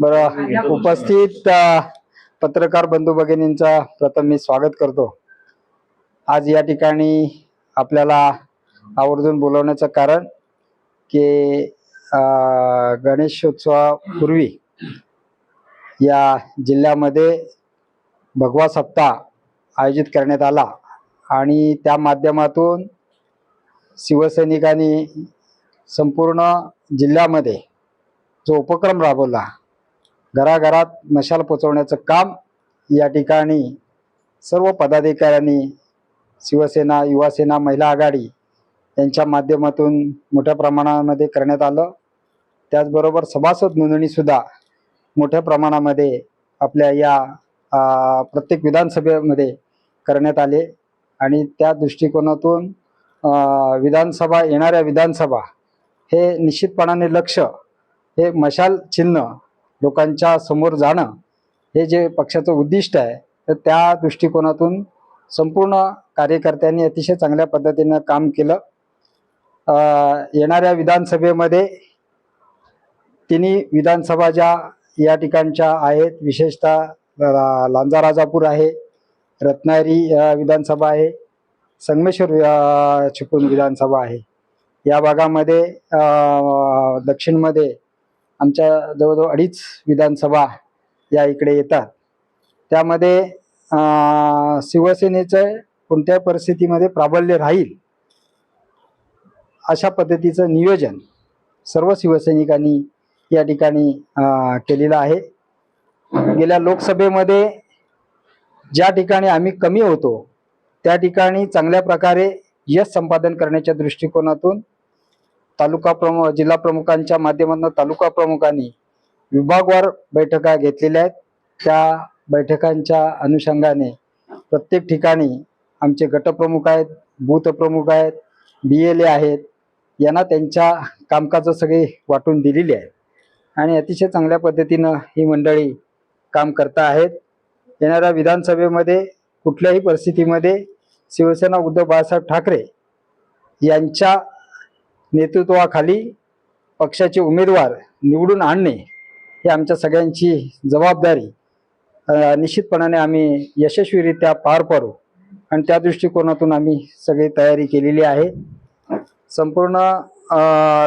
बरं उपस्थित पत्रकार बंधू भगिनींचा प्रथम मी स्वागत करतो. आज या ठिकाणी आपल्याला आवर्जून बोलवण्याचं कारण की गणेशोत्सवापूर्वी या जिल्ह्यामध्ये भगवा सप्ताह आयोजित करण्यात आला आणि त्या माध्यमातून शिवसैनिकांनी संपूर्ण जिल्ह्यामध्ये जो उपक्रम राबवला घराघरात मशाल पोचवण्याचं काम या ठिकाणी सर्व पदाधिकाऱ्यांनी शिवसेना युवासेना महिला आघाडी यांच्या माध्यमातून मोठ्या प्रमाणामध्ये करण्यात आलं. त्याचबरोबर सभासद नोंदणीसुद्धा मोठ्या प्रमाणामध्ये आपल्या या प्रत्येक विधानसभेमध्ये करण्यात आले आणि त्या दृष्टिकोनातून विधानसभा येणाऱ्या विधानसभा हे निश्चितपणाने लक्ष हे मशाल चिन्ह लोकांच्या समोर जाणं हे जे पक्षाचं उद्दिष्ट आहे तर त्या दृष्टिकोनातून संपूर्ण कार्यकर्त्यांनी अतिशय चांगल्या पद्धतीनं काम केलं. येणाऱ्या विधानसभेमध्ये तिन्ही विधानसभा ज्या या ठिकाणच्या आहेत विशेषतः लांजा राजापूर आहे रत्नागिरी विधानसभा आहे संगमेश्वर चिपळूण विधानसभा आहे. या भागामध्ये दक्षिणमध्ये आमच्या जवळजवळ अडीच विधानसभा या इकडे येतात. त्यामध्ये शिवसेनेचं कोणत्या परिस्थितीमध्ये प्राबल्य राहील अशा पद्धतीचं नियोजन सर्व शिवसैनिकांनी या ठिकाणी केलेलं आहे. गेल्या लोकसभेमध्ये ज्या ठिकाणी आम्ही कमी होतो त्या ठिकाणी चांगल्या प्रकारे यश संपादन करण्याच्या दृष्टिकोनातून तालुका प्रमुख जिल्हा प्रमुखांच्या माध्यमातून तालुका प्रमुखांनी विभागवार बैठका घेतलेल्या आहेत. त्या बैठकांच्या अनुषंगाने प्रत्येक ठिकाणी आमचे गटप्रमुख आहेत बूथ प्रमुख आहेत बी एल ए आहेत यांना त्यांच्या कामकाजं सगळे वाटून दिलेली आहे आणि अतिशय चांगल्या पद्धतीनं ही मंडळी काम करता आहेत. येणाऱ्या विधानसभेमध्ये कुठल्याही परिस्थितीमध्ये शिवसेना उद्धव बाळासाहेब ठाकरे यांच्या नेतृत्वाखाली पक्षाचे उमेदवार निवडून आणणे ही आमच्या सगळ्यांची जबाबदारी. निश्चितपणाने आम्ही यशस्वीरित्या पार पाडू आणि त्या दृष्टिकोनातून आम्ही सगळी तयारी केलेली आहे. संपूर्ण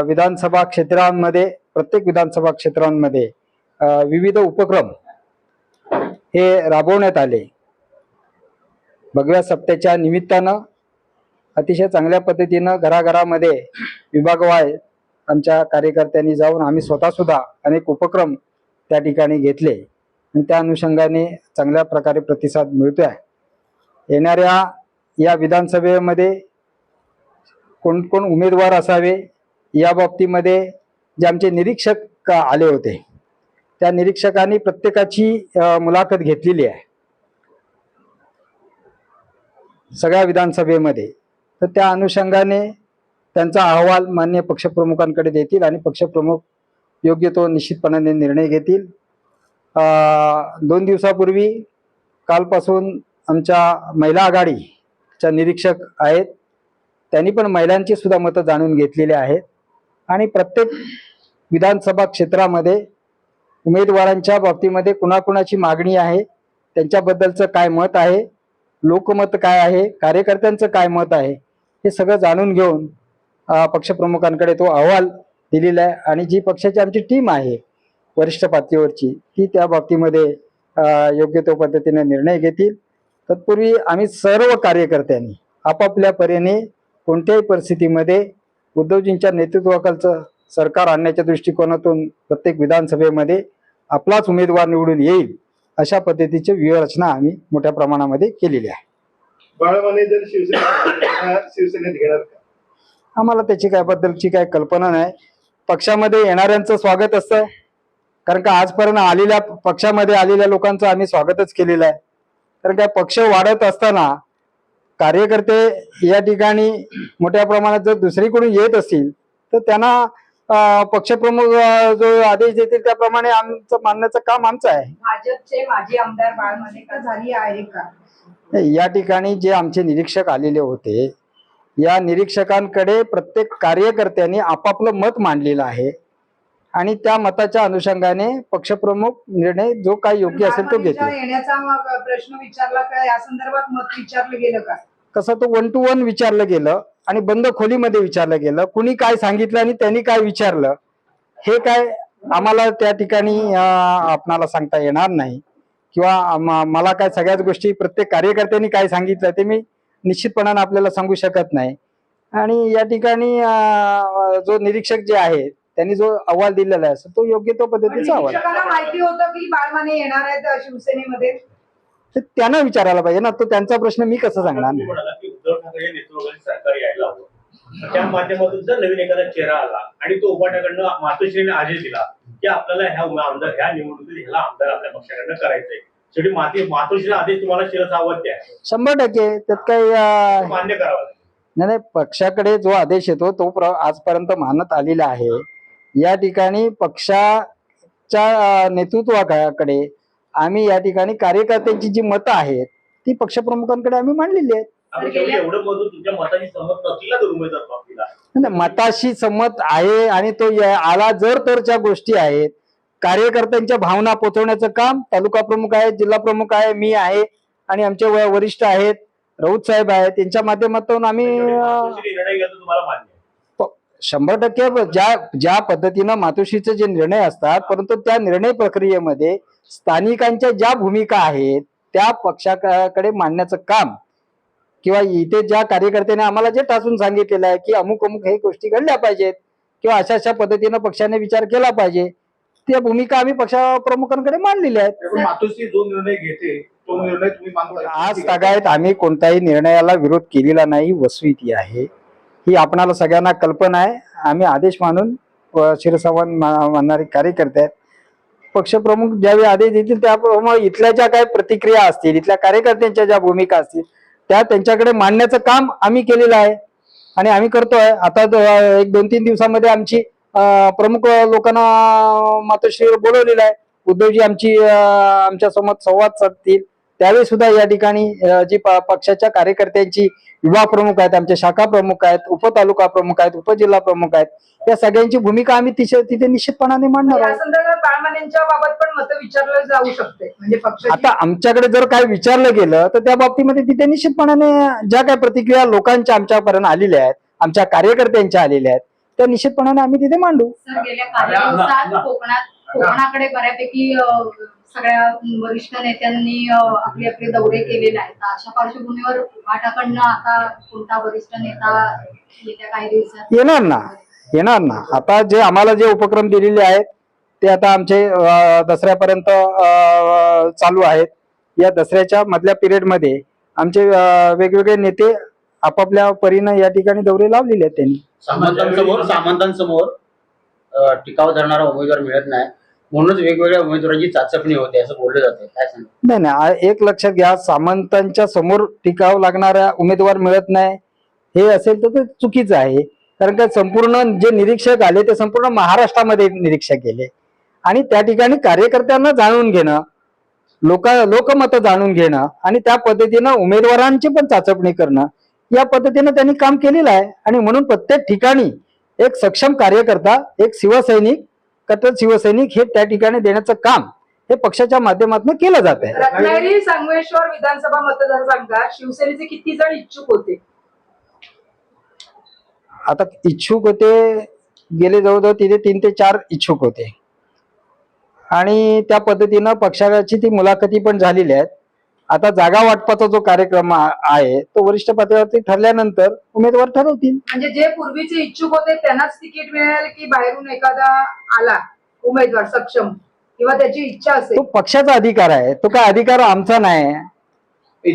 विधानसभा क्षेत्रांमध्ये प्रत्येक विधानसभा क्षेत्रांमध्ये विविध उपक्रम हे राबवण्यात आले. भगव्या सप्त्याच्या निमित्तानं अतिशय चांगल्या पद्धतीनं घराघरामध्ये विभागवाय आमच्या कार्यकर्त्यांनी जाऊन आम्ही स्वतः सुद्धा अनेक उपक्रम त्या ठिकाणी घेतले. आणि त्या अनुषंगाने चांगल्या प्रकारे प्रतिसाद मिळतोय. येणाऱ्या या विधानसभेमध्ये कोण कोण उमेदवार असावे या बाबतीमध्ये जे आमचे निरीक्षक आले होते त्या निरीक्षकांनी प्रत्येकाची मुलाखत घेतलेली आहे. सगळ्या विधानसभेमध्ये तर त्या अनुषंगाने त्यांचा अहवाल मान्य पक्षप्रमुखांकडे देतील आणि पक्षप्रमुख योग्य तो निश्चितपणाने निर्णय घेतील. दोन दिवसापूर्वी कालपासून आमच्या महिला आघाडीच्या निरीक्षक आहेत. त्यांनी पण महिलांची सुद्धा मतं जाणून घेतलेली आहेत. आणि प्रत्येक विधानसभा क्षेत्रामध्ये उमेदवारांच्या बाबतीमध्ये कुणाकुणाची मागणी आहे त्यांच्याबद्दलचं काय मत आहे लोकमत काय आहे? कार्यकर्त्यांचं काय मत आहे? हे सगळं जाणून घेऊन पक्षप्रमुखांकडे तो अहवाल दिलेला आहे आणि जी पक्षाची आमची टीम आहे वरिष्ठ पातळीवरची ती त्या बाबतीमध्ये योग्य तो पद्धतीने निर्णय घेतील. तत्पूर्वी आम्ही सर्व कार्यकर्त्यांनी आपापल्या परीने कोणत्याही परिस्थितीमध्ये उद्धवजींच्या नेतृत्वाखालचं सरकार आणण्याच्या दृष्टिकोनातून प्रत्येक विधानसभेमध्ये आपलाच उमेदवार निवडून येईल. अशा पद्धतीची व्यूहरचना आम्ही मोठ्या प्रमाणामध्ये केलेली आहे. बाळामाने जर शिवसेना शिवसेनेत घेणार का? आम्हाला त्याची काय बद्दलची काय कल्पना नाही. पक्षामध्ये येणाऱ्यांचं स्वागत असतं. कारण का आजपर्यंत आलेल्या पक्षामध्ये आलेल्या लोकांचं आम्ही स्वागतच केलेलं आहे. कारण काय पक्ष वाढत असताना कार्यकर्ते या ठिकाणी मोठ्या प्रमाणात जर दुसरीकडून येत असतील तर त्यांना पक्षप्रमुख जो आदेश देतील त्याप्रमाणे आमचं मानण्याचं काम आमचं आहे. भाजपचे माजी आमदार बाळमध्ये का झाली आहे का? या ठिकाणी जे आमचे निरीक्षक आलेले होते या निरीक्षकांकडे प्रत्येक कार्यकर्त्यांनी आपापलं मत मांडलेलं आहे. आणि त्या मताच्या अनुषंगाने पक्षप्रमुख निर्णय जो काही योग्य असेल तो घेतील. येण्याचा मग प्रश्न विचारला का? या संदर्भात मत विचारलं गेलं का? कसं तो वन टू वन विचारलं गेलं आणि बंद खोलीमध्ये विचारलं गेलं. कुणी काय सांगितलं आणि त्यांनी काय विचारलं? हे काय आम्हाला त्या ठिकाणी आपणाला सांगता येणार नाही. किंवा मला काय सगळ्याच गोष्टी प्रत्येक कार्यकर्त्यांनी काय सांगितलं ते मी निश्चितपणाने आपल्याला सांगू शकत नाही. आणि या ठिकाणी जो निरीक्षक जे आहे त्यांनी जो अहवाल दिलेला आहे तो योग्य तो पद्धतीचा अहवाल माहिती होतं की बाळमाने येणार आहेत शिवसेनेमध्ये? त्यांना विचारायला पाहिजे ना तो त्यांचा प्रश्न मी कसं सांगणार? उद्धव ठाकरे नेतृत्वाखाली सरकार यायला हवं. त्या माध्यमातून जर नवीन एखादा चेहरा आला आणि तो उभाट्याकडनं मातोश्रीने आदेश दिला की आपल्याला ह्या आमदार ह्या निवडणुकीत ह्याला आमदार आपल्या पक्षाकडनं करायचंय. शेवटी माती मातोश्रीला आदेश तुम्हाला शिरसावत आहे. शंभर टक्के. त्यात काही मान्य करावा लागेल. नाही नाही. पक्षाकडे जो आदेश येतो तो प्र- आजपर्यंत मानत आलेला आहे. या ठिकाणी पक्षाच्या नेतृत्वाकडे आम्ही या ठिकाणी कार्यकर्त्यांची जी मतं आहेत ती पक्षप्रमुखांकडे आम्ही मांडलेली आहेत. मताशी संमत आहे आणि तो या- आला जर तरच्या गोष्टी आहेत कार्यकर्त्यांच्या भावना पोचवण्याचं काम तालुका प्रमुख आहे जिल्हा प्रमुख आहे मी आहे आणि आमचे व- वरिष्ठ आहेत राऊत साहेब आहेत त्यांच्या माध्यमातून आम्ही. शंभर टक्के ज्या ज्या पद्धतीनं मातोश्रीचे जे निर्णय असतात परंतु त्या निर्णय प्रक्रियेमध्ये स्थानिकांच्या ज्या भूमिका आहेत त्या पक्षाकडे मांडण्याचं काम किंवा इथे ज्या कार्यकर्त्याने आम्हाला जे टाचून सांगितलेलं आहे की अमुक अमुक हे गोष्टी घडल्या पाहिजेत किंवा अशा अशा पद्धतीनं पक्षाने विचार केला पाहिजे त्या भूमिका आम्ही पक्षप्रमुखांकडे मांडलेल्या आहेत. मातोश्री जो निर्णय घेते तो निर्णय तुम्ही आज तागायत आम्ही कोणत्याही निर्णयाला विरोध केलेला नाही वसुईती आहे. ही आपणाला सगळ्यांना कल्पना आहे. आम्ही आदेश मानून मा- मानणारे कार्यकर्ते आहेत. पक्षप्रमुख ज्यावेळी आदेश देतील त्याप्रमाणे इथल्या ज्या काही प्रतिक्रिया असतील इथल्या कार्यकर्त्यांच्या ज्या भूमिका असतील त्या त्यांच्याकडे मांडण्याचं काम आम्ही केलेलं आहे. आणि आम्ही करतोय. आता एक दोन तीन दिवसामध्ये आमची प्रमुख लोकांना मातोश्रीवर बोलवलेलं आहे. उद्धवजी आमची आमच्यासमोर संवाद साधतील. त्यावेळी सुद्धा या ठिकाणी जी पक्षाच्या कार्यकर्त्यांची युवा प्रमुख आहेत आमचे शाखा प्रमुख आहेत उपतालुका प्रमुख आहेत उपजिल्हा प्रमुख आहेत या सगळ्यांची भूमिका आम्ही तिथे तिथे निश्चितपणाने मांडणार आहोत. संदर्भात बाळमानेंच्या बाबत पण मतं विचारलं जाऊ शकते. म्हणजे पक्षाची आता आमच्याकडे जर काय विचारलं गेलं तर त्या बाबतीमध्ये तिथे निश्चितपणाने ज्या काही प्रतिक्रिया लोकांच्या आमच्यापर्यंत आलेल्या आहेत आमच्या कार्यकर्त्यांच्या आलेल्या आहेत त्या निश्चितपणाने आम्ही तिथे मांडू. कोकणात कोकणाकडे बऱ्यापैकी सगळ्या वरिष्ठ नेत्यांनी आपले आपले दौरे केलेले आहेत. अशा पार्श्वभूमीवर उभाटाकडनं आता कोणता वरिष्ठ नेता येत्या काही दिवसात? येणार ना. येणार ना. आता जे आम्हाला जे उपक्रम दिलेले आहेत ते आता आमचे दसऱ्यापर्यंत चालू आहेत. या दसऱ्याच्या मधल्या पिरियडमध्ये आमचे वेगवेगळे नेते आपापल्या परीनं या ठिकाणी दौरे लावलेले आहेत त्यांनी. सामंतांसमोर सामंतांसमोर टिकाव धरणारा उमेदवार मिळत नाही. म्हणूनच वेगवेगळ्या उमेदवारांची चाचपणी होते असं बोललं जाते. काय नाही नाही एक लक्षात घ्या सामंतांच्या समोर टिकाव लागणाऱ्या उमेदवार मिळत नाही. हे असेल तर ते चुकीचं आहे. कारण का संपूर्ण जे निरीक्षक आले ते संपूर्ण महाराष्ट्रामध्ये निरीक्षक गेले. आणि त्या ठिकाणी कार्यकर्त्यांना जाणून घेणं लोक लोकमत जाणून घेणं आणि त्या पद्धतीनं उमेदवारांची पण चाचपणी करणं या पद्धतीनं त्यांनी काम केलेलं आहे. आणि म्हणून प्रत्येक ठिकाणी एक सक्षम कार्यकर्ता एक शिवसैनिक कट्टर शिवसैनिक हे त्या ठिकाणी देण्याचं काम हे पक्षाच्या माध्यमातून केलं जात आहे. रत्नागिरी संगमेश्वर विधानसभा मतदारसंघात शिवसेनेचे किती जण इच्छुक होते? आता इच्छुक होते गेले जवळजवळ तिथे तीन ते चार इच्छुक होते. आणि त्या पद्धतीनं पक्षाची ती मुलाखती पण झालेल्या आहेत. आता जागा वाटपाचा जो कार्यक्रम आहे तो वरिष्ठ पातळीवरती ठरल्यानंतर उमेदवार ठरवतील. म्हणजे जे पूर्वीचे इच्छुक होते त्यांनाच तिकीट मिळेल की बाहेरून एखादा आला उमेदवार सक्षम किंवा त्याची इच्छा असेल? तो पक्षाचा अधिकार आहे. तो काय अधिकार आमचा नाही.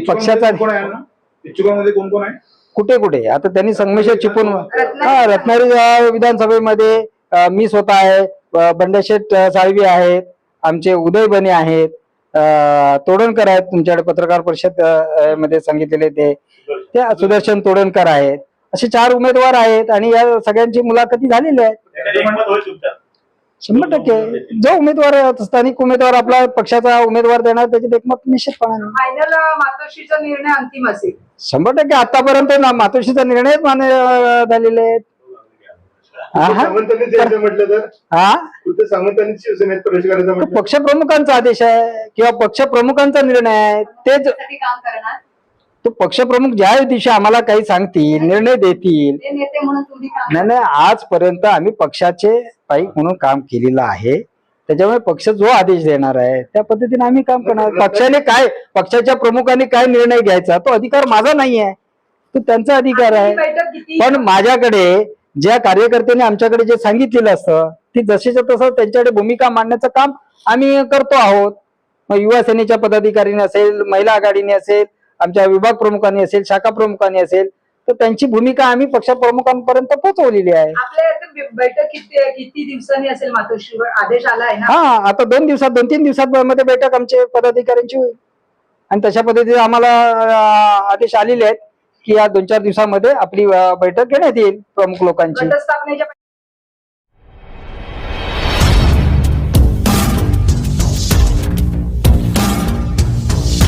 पक्षाचा- कोण आहे ना? इच्छुकांमध्ये कोण कोण आहे? कुठे कुठे? आता त्यांनी संगमेश्वर चिपून हा रत्नागिरी विधानसभेमध्ये मी स्वतः आहे. बंडेशेठ साळवी आहेत. आमचे उदय बने आहेत. तोडणकर आहेत तुमच्याकडे पत्रकार परिषदमध्ये सांगितलेले ते. ते सुदर्शन तोडणकर आहेत. असे चार उमेदवार आहेत आणि या सगळ्यांची मुलाखती झालेली आहेत. शंभर टक्के. जो उमेदवार स्थानिक उमेदवार आपला पक्षाचा उमेदवार देणार त्याच्यात एकमत निश्चितपणाने. फायनल मातोश्रीचा निर्णय अंतिम असेल. शंभर टक्के. आतापर्यंत ना मातोश्रीचा निर्णयच मान्य झालेले आहेत? सामंतांनी जायचं म्हटलं तर? हा? खुद्द सामंतांनी शिवसेनेत प्रवेश करायचा तो म्हटलं. पक्षप्रमुखांचा आदेश आहे किंवा पक्षप्रमुखांचा निर्णय आहे तेच त्यासाठी काम करणार? तो पक्षप्रमुख ज्या दिवशी आम्हाला काही सांगतील निर्णय देतील. ते नेते म्हणून तुम्ही काम नाही नाही आजपर्यंत आम्ही पक्षाचे पाईक म्हणून काम केलेलं आहे. त्याच्यामुळे पक्ष जो आदेश देणार आहे त्या पद्धतीने आम्ही काम करणार. पक्षाने काय पक्षाच्या प्रमुखांनी काय निर्णय घ्यायचा तो अधिकार माझा नाही आहे तो त्यांचा अधिकार आहे. बैठक किती? पण माझ्याकडे ज्या कार्यकर्त्यांनी आमच्याकडे जे सांगितलेलं असतं ती जशीच्या तसं त्यांच्याकडे भूमिका मांडण्याचं काम आम्ही करतो आहोत. मग युवा सेनेच्या पदाधिकाऱ्यांनी असेल महिला आघाडीने असेल आमच्या विभाग प्रमुखांनी असेल शाखा प्रमुखांनी असेल तर त्यांची भूमिका आम्ही पक्षप्रमुखांपर्यंत पोहोचवलेली आहे. बैठक किती किती दिवसांनी असेल मातोश्रीवर आदेश आलाय ना? हा आता दोन दिवसात दोन तीन दिवसात मध्ये बैठक आमचे पदाधिकाऱ्यांची होईल. आणि तशा पद्धतीने आम्हाला आदेश आलेले आहेत. की या दोन चार दिवसामध्ये आपली बैठक घेण्यात येईल प्रमुख लोकांची.